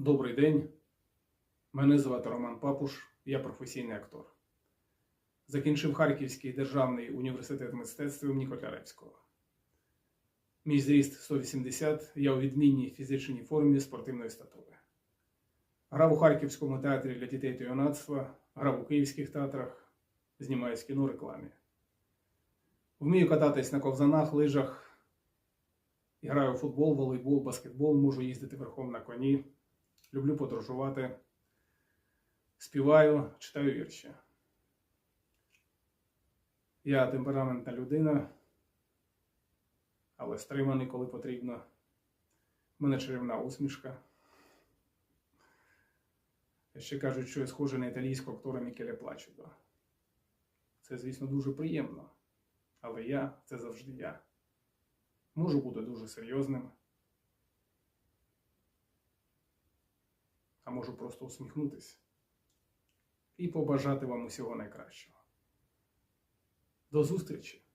Добрий день. Мене звати Роман Папуш, я професійний актор. Закінчив Харківський державний університет мистецтв імені Котляревського. Мій зріст 180, я у відмінній фізичній формі спортивної статури. Грав у Харківському театрі для дітей та юнацтва, грав у київських театрах, знімаюсь в кіно рекламі. Вмію кататись на ковзанах, лижах, граю у футбол, волейбол, баскетбол, можу їздити верхом на коні. Люблю подорожувати, співаю, читаю вірші. Я темпераментна людина, але стриманий, коли потрібно. У мене чарівна усмішка. Ще кажуть, що я схожий на італійського актора Мікеле Плачудо. Це, звісно, дуже приємно. Але я це завжди я. Можу бути дуже серйозним. А можу просто усміхнутися і побажати вам усього найкращого. До зустрічі!